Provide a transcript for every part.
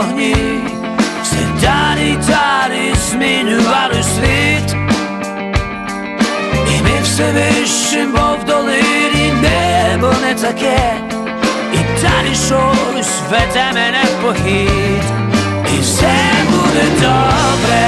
Вогні, все далі далі змінювали світ, і ми все вище, бо в долині небо не таке, і далі щось веде мене в похід, і все буде добре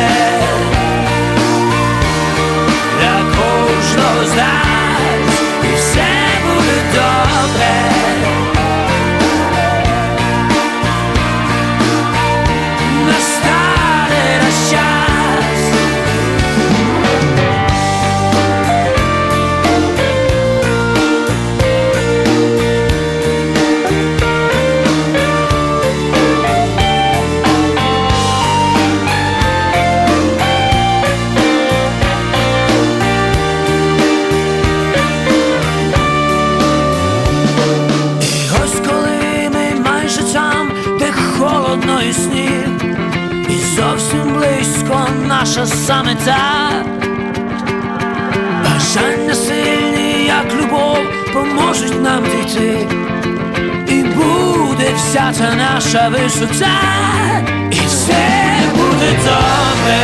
холодно і зовсім близько наша самета, бажання сильні, як любов, поможуть нам дійти, і буде вся та наша висоця, і все буде добре